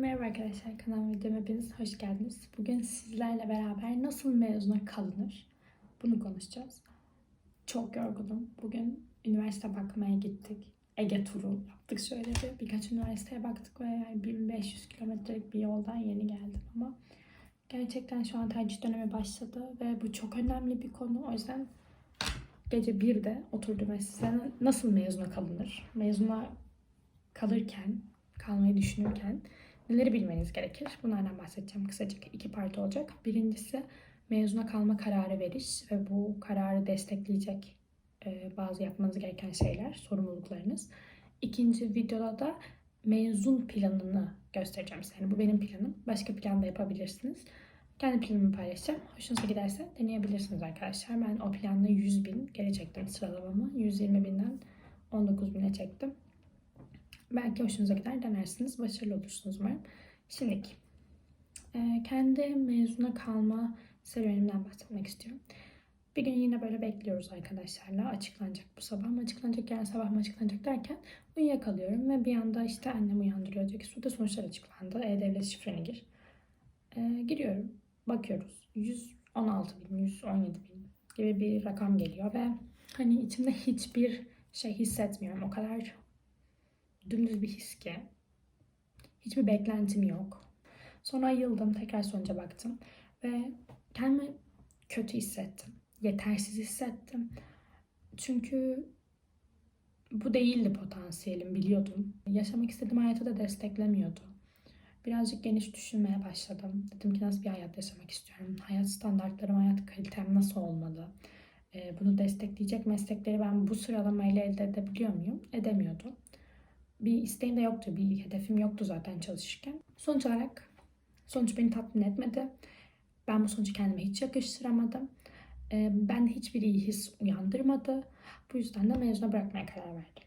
Merhaba arkadaşlar kanalıma videoma hepiniz hoş geldiniz. Bugün sizlerle beraber nasıl mezuna kalınır bunu konuşacağız. Çok yorgunum. Bugün üniversite bakmaya gittik. Ege turu yaptık şöyle bir. Birkaç üniversiteye baktık ve yani 1500 kilometrelik bir yoldan yeni geldim ama gerçekten şu an tercih dönemi başladı ve bu çok önemli bir konu. O yüzden gece 1'de oturdum ve size nasıl mezuna kalınır? Mezuna kalırken, kalmayı düşünürken neleri bilmeniz gerekir? Bunlardan bahsedeceğim kısaca. iki part olacak. Birincisi mezuna kalma kararı veriş ve bu kararı destekleyecek e, bazı yapmanız gereken şeyler, sorumluluklarınız. İkinci videoda da mezun planını göstereceğim size. Yani bu benim planım. Başka plan da yapabilirsiniz. Kendi planımı paylaşacağım. Hoşunuza giderse deneyebilirsiniz arkadaşlar. Ben o planla 100 bin geri çektim sıralamamı. 120 binden 19 bine çektim. Belki hoşunuza gider denersiniz. Başarılı olursunuz umarım. Şimdi e, kendi mezuna kalma serüvenimden bahsetmek istiyorum. Bir gün yine böyle bekliyoruz arkadaşlarla. Açıklanacak bu sabah mı açıklanacak, yarın sabah mı açıklanacak derken uyuyakalıyorum. Ve bir anda işte annem uyandırıyor. Diyor ki suda sonuçlar açıklandı. E-Devlet şifreni gir. E, giriyorum. Bakıyoruz. 116 bin, 117 bin gibi bir rakam geliyor ve hani içimde hiçbir şey hissetmiyorum. O kadar dümdüz bir his ki. Hiçbir beklentim yok. Sonra ayıldım, tekrar sonuca baktım ve kendimi kötü hissettim. Yetersiz hissettim. Çünkü bu değildi potansiyelim biliyordum. Yaşamak istediğim hayatı da desteklemiyordu. Birazcık geniş düşünmeye başladım. Dedim ki nasıl bir hayat yaşamak istiyorum? Hayat standartlarım, hayat kalitem nasıl olmalı? Ee, bunu destekleyecek meslekleri ben bu sıralamayla elde edebiliyor muyum? Edemiyordum bir isteğim de yoktu, bir hedefim yoktu zaten çalışırken. Sonuç olarak sonuç beni tatmin etmedi. Ben bu sonucu kendime hiç yakıştıramadım. Ee, ben hiçbir iyi his uyandırmadı. Bu yüzden de mezuna bırakmaya karar verdim.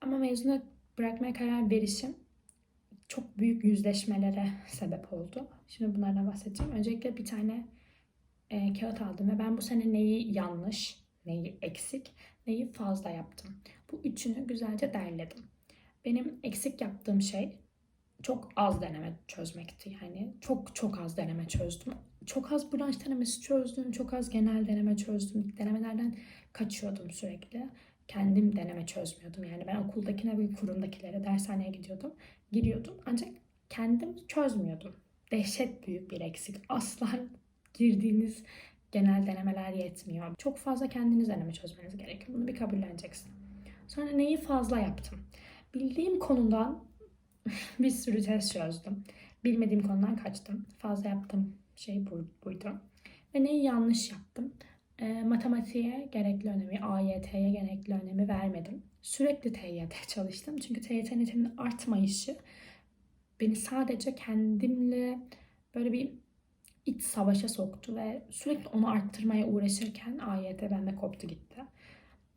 Ama mezuna bırakmaya karar verişim çok büyük yüzleşmelere sebep oldu. Şimdi bunlardan bahsedeceğim. Öncelikle bir tane e, kağıt aldım ve ben bu sene neyi yanlış, neyi eksik, neyi fazla yaptım. Bu üçünü güzelce derledim. Benim eksik yaptığım şey çok az deneme çözmekti. Yani çok çok az deneme çözdüm. Çok az branş denemesi çözdüm. Çok az genel deneme çözdüm. Denemelerden kaçıyordum sürekli. Kendim deneme çözmüyordum. Yani ben okuldakine ve kurumdakilere dershaneye gidiyordum. Giriyordum. Ancak kendim çözmüyordum. Dehşet büyük bir eksik. Asla girdiğiniz genel denemeler yetmiyor. Çok fazla kendiniz deneme çözmeniz gerekiyor. Bunu bir kabulleneceksin. Sonra neyi fazla yaptım? Bildiğim konudan bir sürü test çözdüm. Bilmediğim konudan kaçtım. Fazla yaptım şey buydu. Ve neyi yanlış yaptım? E, matematiğe gerekli önemi, AYT'ye gerekli önemi vermedim. Sürekli TYT çalıştım. Çünkü TYT netimin artmayışı beni sadece kendimle böyle bir iç savaşa soktu ve sürekli onu arttırmaya uğraşırken AYT bende koptu gitti.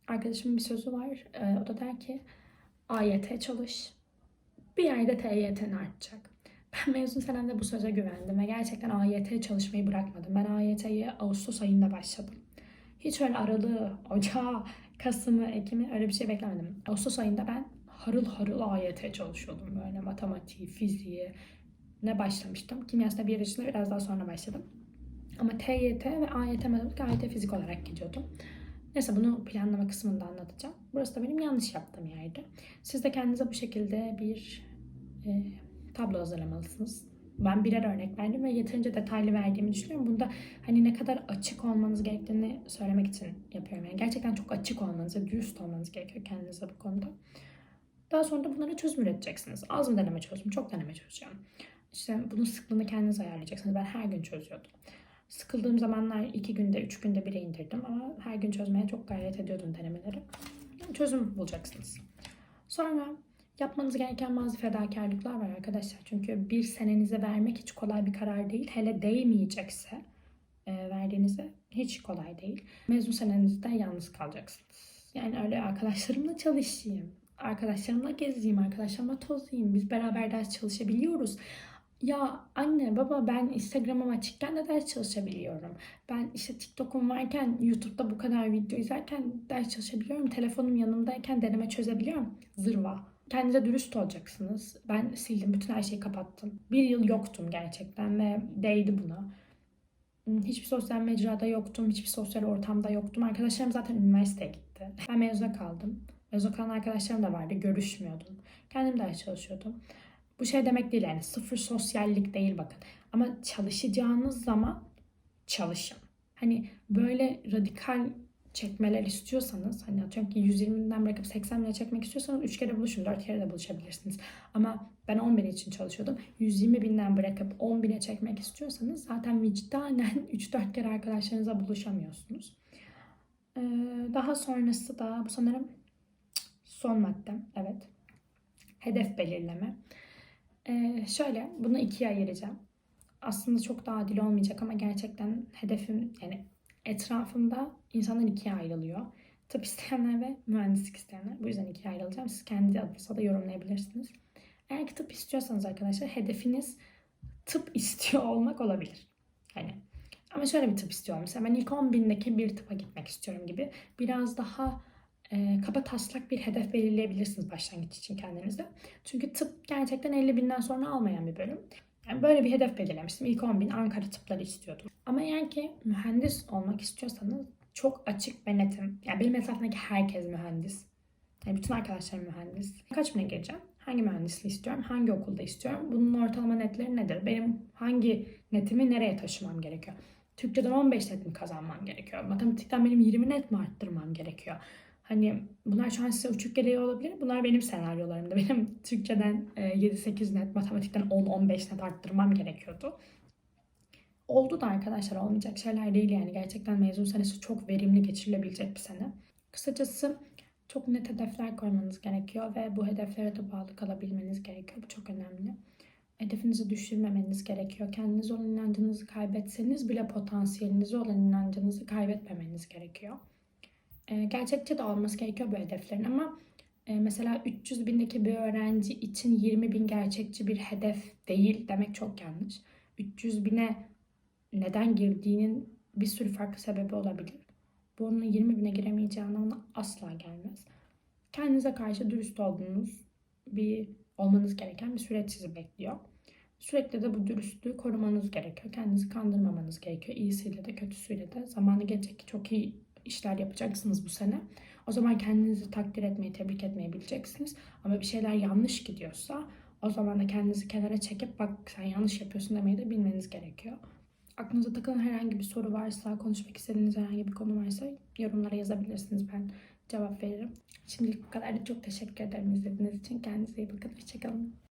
Arkadaşımın bir sözü var. E, o da der ki AYT çalış. Bir yerde TYT'n artacak. Ben mezun senemde bu söze güvendim ve gerçekten AYT çalışmayı bırakmadım. Ben AYT'ye Ağustos ayında başladım. Hiç öyle Aralığı, Ocağı, Kasım'ı, Ekim'i öyle bir şey beklemedim. Ağustos ayında ben harıl harıl AYT çalışıyordum. Böyle matematiği, fiziği ne başlamıştım. Kimyasal bir yarışına biraz daha sonra başladım. Ama TYT ve AYT matematik, AYT fizik olarak gidiyordum. Neyse bunu planlama kısmında anlatacağım. Burası da benim yanlış yaptığım yerdi. Siz de kendinize bu şekilde bir e, tablo hazırlamalısınız. Ben birer örnek verdim ve yeterince detaylı verdiğimi düşünüyorum. Bunda hani ne kadar açık olmanız gerektiğini söylemek için yapıyorum. Yani gerçekten çok açık olmanız ve dürüst olmanız gerekiyor kendinize bu konuda. Daha sonra da bunlara çözüm üreteceksiniz. Az mı deneme çözüm, çok deneme çözeceğim. İşte bunun sıklığını kendiniz ayarlayacaksınız. Ben her gün çözüyordum. Sıkıldığım zamanlar iki günde, üç günde bire indirdim ama her gün çözmeye çok gayret ediyordum denemeleri. Çözüm bulacaksınız. Sonra yapmanız gereken bazı fedakarlıklar var arkadaşlar. Çünkü bir senenize vermek hiç kolay bir karar değil. Hele değmeyecekse e, verdiğinize hiç kolay değil. Mezun senenizde yalnız kalacaksınız. Yani öyle arkadaşlarımla çalışayım, arkadaşlarımla gezeyim, arkadaşlarımla tozayım. Biz beraber ders çalışabiliyoruz. Ya anne baba ben Instagram'ım açıkken de ders çalışabiliyorum. Ben işte TikTok'um varken YouTube'da bu kadar video izlerken ders çalışabiliyorum. Telefonum yanımdayken deneme çözebiliyorum. Zırva. kendinize dürüst olacaksınız. Ben sildim, bütün her şeyi kapattım. Bir yıl yoktum gerçekten ve değdi buna. Hmm, Hiçbir sosyal mecrada yoktum, hiçbir sosyal ortamda yoktum. Arkadaşlarım zaten üniversiteye gitti. Ben mezuna kaldım. Mezuna kalan arkadaşlarım da vardı, görüşmüyordum. Kendim ders çalışıyordum. Bu şey demek değil yani sıfır sosyallik değil bakın. Ama çalışacağınız zaman çalışın. Hani böyle radikal çekmeler istiyorsanız hani atıyorum ki 120'den bırakıp 80 bine çekmek istiyorsanız 3 kere buluşun 4 kere de buluşabilirsiniz. Ama ben 10 bin için çalışıyordum. 120 binden bırakıp 10 bine çekmek istiyorsanız zaten vicdanen 3-4 kere arkadaşlarınızla buluşamıyorsunuz. Ee, daha sonrası da bu sanırım son maddem. Evet. Hedef belirleme. Ee, şöyle bunu ikiye ayıracağım. Aslında çok da adil olmayacak ama gerçekten hedefim yani etrafımda insanlar ikiye ayrılıyor. Tıp isteyenler ve mühendislik isteyenler. Bu yüzden ikiye ayrılacağım. Siz kendi adınıza da yorumlayabilirsiniz. Eğer ki tıp istiyorsanız arkadaşlar hedefiniz tıp istiyor olmak olabilir. Hani ama şöyle bir tıp istiyorum. Mesela ben ilk 10 bindeki bir tıpa gitmek istiyorum gibi. Biraz daha e, kaba taslak bir hedef belirleyebilirsiniz başlangıç için kendinize. Çünkü tıp gerçekten 50 binden sonra almayan bir bölüm. Yani böyle bir hedef belirlemiştim. İlk 10 bin Ankara tıpları istiyordum. Ama eğer ki mühendis olmak istiyorsanız çok açık ve netim. Yani benim etrafımdaki herkes mühendis. Yani bütün arkadaşlarım mühendis. Kaç bine gireceğim? Hangi mühendisliği istiyorum? Hangi okulda istiyorum? Bunun ortalama netleri nedir? Benim hangi netimi nereye taşımam gerekiyor? Türkçeden 15 net mi kazanmam gerekiyor? Matematikten benim 20 net mi arttırmam gerekiyor? Hani bunlar şu an size uçuk geliyor olabilir. Bunlar benim senaryolarımda. Benim Türkçeden e, 7-8 net, matematikten 10-15 net arttırmam gerekiyordu. Oldu da arkadaşlar olmayacak şeyler değil yani. Gerçekten mezun senesi çok verimli geçirilebilecek bir sene. Kısacası çok net hedefler koymanız gerekiyor ve bu hedeflere de bağlı kalabilmeniz gerekiyor. Bu çok önemli. Hedefinizi düşürmemeniz gerekiyor. Kendinize olan inancınızı kaybetseniz bile potansiyelinize olan inancınızı kaybetmemeniz gerekiyor. E, gerçekçi de olması gerekiyor bu hedeflerin ama e, mesela 300 bindeki bir öğrenci için 20 bin gerçekçi bir hedef değil demek çok yanlış. 300 bine neden girdiğinin bir sürü farklı sebebi olabilir. Bu onun 20 bine giremeyeceği anlamına asla gelmez. Kendinize karşı dürüst olduğunuz bir olmanız gereken bir süreç sizi bekliyor. Sürekli de bu dürüstlüğü korumanız gerekiyor. Kendinizi kandırmamanız gerekiyor. İyisiyle de kötüsüyle de. Zamanı gelecek ki çok iyi işler yapacaksınız bu sene. O zaman kendinizi takdir etmeyi, tebrik etmeyi bileceksiniz. Ama bir şeyler yanlış gidiyorsa o zaman da kendinizi kenara çekip bak sen yanlış yapıyorsun demeyi de bilmeniz gerekiyor. Aklınıza takılan herhangi bir soru varsa, konuşmak istediğiniz herhangi bir konu varsa yorumlara yazabilirsiniz. Ben cevap veririm. Şimdilik bu kadar. Çok teşekkür ederim izlediğiniz için. Kendinize iyi bakın. Hoşçakalın.